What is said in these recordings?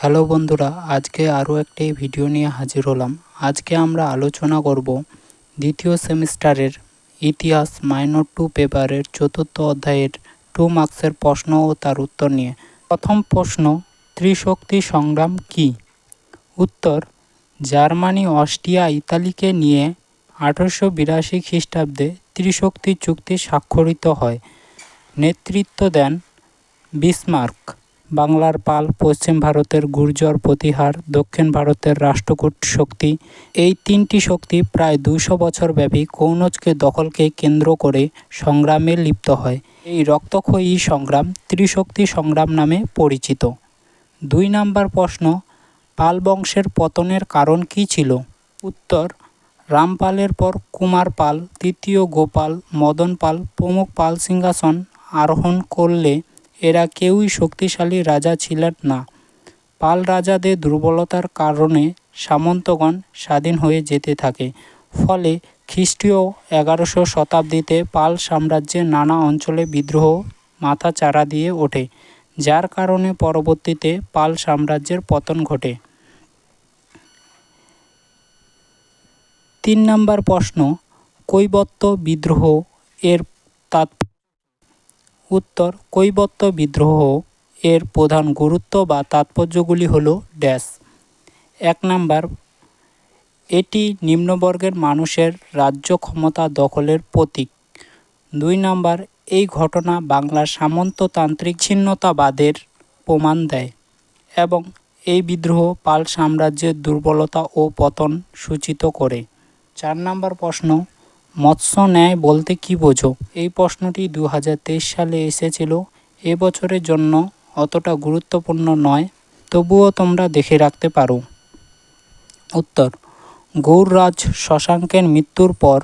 Hello বন্ধুরা, আজকে আরও একটি ভিডিও নিয়ে হাজির হলাম। আজকে আমরা আলোচনা করব দ্বিতীয় সেমিস্টারের ইতিহাস মাইনর টু পেপারের চতুর্থ অধ্যায়ের টু মার্কসের প্রশ্ন ও তার উত্তর নিয়ে। প্রথম প্রশ্ন, ত্রিশক্তি সংগ্রাম কি? উত্তর, জার্মানি, অস্ট্রিয়া, ইতালিকে নিয়ে আঠারোশো বিরাশি খ্রিস্টাব্দে ত্রিশক্তি চুক্তি স্বাক্ষরিত হয়। নেতৃত্ব দেন বিসমার্ক। বাংলার পাল, পশ্চিম ভারতের গুর্জর প্রতিহার, দক্ষিণ ভারতের রাষ্ট্রকূট শক্তি, এই তিনটি শক্তি প্রায় দুশো বছর ব্যাপী কৌনজকে দখলকে কেন্দ্র করে সংগ্রামে লিপ্ত হয়। এই রক্তক্ষয়ী সংগ্রাম ত্রিশক্তি সংগ্রাম নামে পরিচিত। দুই নাম্বার প্রশ্ন, পাল বংশের পতনের কারণ কী ছিল? উত্তর, রামপালের পর কুমার পাল তৃতীয় গোপাল, মদন পাল, প্রমুখ পাল সিংহাসন আরোহণ করলে এরা কেউই শক্তিশালী রাজা ছিলেন না। পাল রাজাদের দুর্বলতার কারণে সামন্তগণ স্বাধীন হয়ে যেতে থাকে। ফলে খ্রিস্টীয় এগারোশো শতাব্দীতে পাল সাম্রাজ্যের নানা অঞ্চলে বিদ্রোহ মাথা চারা দিয়ে ওঠে, যার কারণে পরবর্তীতে পাল সাম্রাজ্যের পতন ঘটে। তিন নম্বর প্রশ্ন, কৈবত্য বিদ্রোহ এর উত্তর, কৈবত্য বিদ্রোহ এর প্রধান গুরুত্ব বা তাৎপর্যগুলি হল ড্যাশ। এক নাম্বার, এটি নিম্নবর্গের মানুষের রাজ্য ক্ষমতা দখলের প্রতীক। দুই নাম্বার, এই ঘটনা বাংলার সামন্ততান্ত্রিক ছিন্নতাবাদের প্রমাণ দেয় এবং এই বিদ্রোহ পাল সাম্রাজ্যের দুর্বলতা ও পতন সূচিত করে। চার নাম্বার প্রশ্ন মৎস্য ন্যায় বলতে কি বোঝো? এই প্রশ্নটি দু হাজার তেইশ সালে এসেছিল। এবছরের জন্য অতটা গুরুত্বপূর্ণ নয়, তবুও তোমরা দেখে রাখতে পারো। উত্তর, গৌররাজ শশাঙ্কের মৃত্যুর পর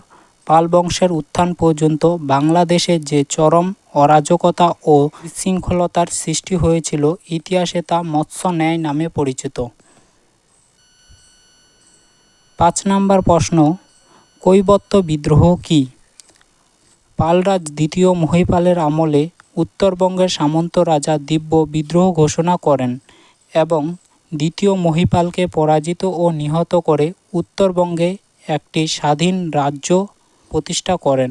পাল বংশের উত্থান পর্যন্ত বাংলাদেশে যে চরম অরাজকতা ও বিশৃঙ্খলতার সৃষ্টি হয়েছিল, ইতিহাসে তা মৎস্য ন্যায় নামে পরিচিত। পাঁচ নম্বর প্রশ্ন কৈবত্য বিদ্রোহ কি? পালরাজ দ্বিতীয় মহিপালের আমলে উত্তরবঙ্গের সামন্ত রাজা দিব্য বিদ্রোহ ঘোষণা করেন এবং দ্বিতীয় মহিপালকে পরাজিত ও নিহত করে উত্তরবঙ্গে একটি স্বাধীন রাজ্য প্রতিষ্ঠা করেন।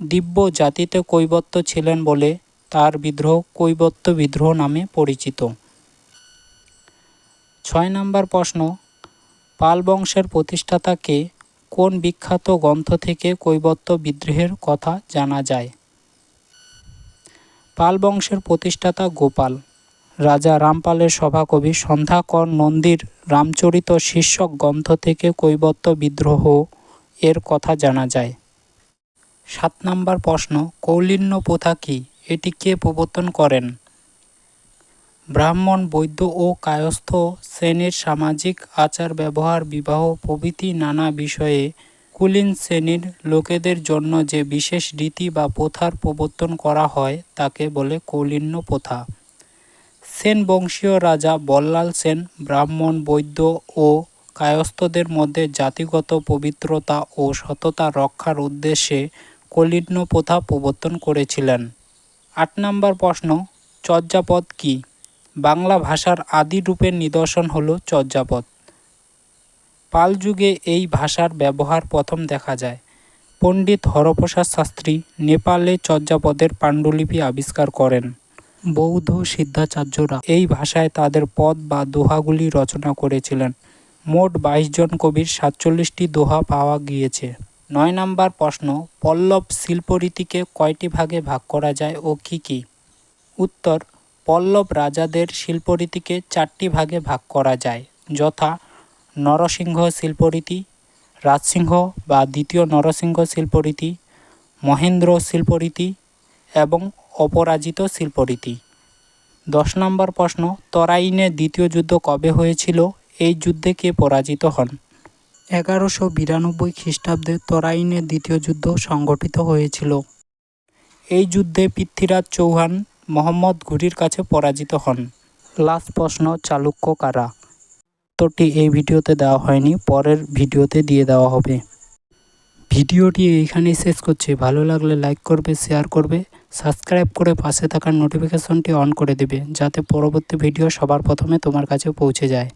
দিব্য জাতিতে কৈবত্য ছিলেন বলে তার বিদ্রোহ কৈবত্য বিদ্রোহ নামে পরিচিত। ছয় নম্বর প্রশ্ন পাল বংশের প্রতিষ্ঠাতাকে কোন বিখ্যাত গ্রন্থ থেকে কৈবত্য বিদ্রোহের কথা জানা যায়? পাল বংশের প্রতিষ্ঠাতা গোপাল, রাজা রামপালের সভাকবি সন্ধ্যাকর নন্দীর রামচরিত শীর্ষক গ্রন্থ থেকে কৈবত্য বিদ্রোহ এর কথা জানা যায়। সাত নম্বর প্রশ্ন, কৌলিন্য প্রথা কি? এটি কে প্রবর্তন করেন? ব্রাহ্মণ, বৈদ্য ও কায়স্থ শ্রেণির সামাজিক আচার ব্যবহার, বিবাহ প্রভৃতি নানা বিষয়ে কুলীন শ্রেণির লোকেদের জন্য যে বিশেষ রীতি বা প্রথার প্রবর্তন করা হয়, তাকে বলে কৌলিন্য প্রথা। সেন বংশীয় রাজা বল্লাল সেন ব্রাহ্মণ, বৈদ্য ও কায়স্থদের মধ্যে জাতিগত পবিত্রতা ও সততা রক্ষার উদ্দেশ্যে কলিন্য প্রথা প্রবর্তন করেছিলেন। আট নম্বর প্রশ্ন, চর্যাপদ কী? বাংলা ভাষার আদি রূপের নিদর্শন হল চর্যাপদ। পাল যুগে এই ভাষার ব্যবহার প্রথম দেখা যায়। পণ্ডিত হরপ্রসাদ শাস্ত্রী নেপালে চর্যাপদের পাণ্ডুলিপি আবিষ্কার করেন। বৌদ্ধ সিদ্ধাচার্যরা এই ভাষায় তাদের পদ বা দোহাগুলি রচনা করেছিলেন। মোট বাইশ জন কবির সাতচল্লিশটি দোহা পাওয়া গিয়েছে। নয় নাম্বার প্রশ্ন, পল্লব শিল্পরীতিকে কয়টি ভাগে ভাগ করা যায় ও কি কি? উত্তর পল্লব রাজাদের শিল্পরীতিকে চারটি ভাগে ভাগ করা যায়। যথা নরসিংহ শিল্পরীতি, রাজসিংহ বা দ্বিতীয় নরসিংহ শিল্পরীতি, মহেন্দ্র শিল্পরীতি এবং অপরাজিত শিল্পরীতি। দশ নম্বর প্রশ্ন তরাইনের দ্বিতীয় যুদ্ধ কবে হয়েছিল? এই যুদ্ধে কে পরাজিত হন? এগারোশো বিরানব্বই খ্রিস্টাব্দে তরাইনের দ্বিতীয় যুদ্ধ সংগঠিত হয়েছিল। এই যুদ্ধে পৃথ্বীরাজ চৌহান মোহাম্মদ ঘুরির কাছে পরাজিত হন। লাস্ট প্রশ্ন, চালুক্য কারা? উত্তরটি এই ভিডিওতে দেওয়া হয়নি, পরের ভিডিওতে দিয়ে দেওয়া হবে। ভিডিওটি এইখানেই শেষ করছি। ভালো লাগলে লাইক করবে, শেয়ার করবে, সাবস্ক্রাইব করে পাশে থাকার নোটিফিকেশনটি অন করে দেবে, যাতে পরবর্তী ভিডিও সবার প্রথমে তোমার কাছে পৌঁছে যায়।